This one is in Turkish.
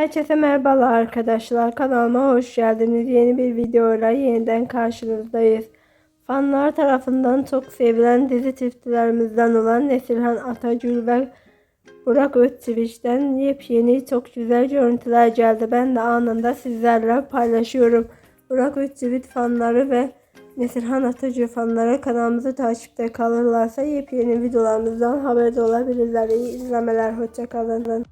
Herkese merhabalar arkadaşlar. Kanalıma hoş geldiniz. Yeni bir videoyla yeniden karşınızdayız. Fanlar tarafından çok sevilen dizi çiftlerimizden olan Neslihan Atagül ve Burak Özçiviş'ten yepyeni çok güzel görüntüler geldi. Ben de anında sizlerle paylaşıyorum. Burak Özçivit fanları ve Neslihan Atagül fanları kanalımızı takipte kalırlarsa yepyeni videolarımızdan haberdar olabilirler. İyi izlemeler. Hoşçakalın.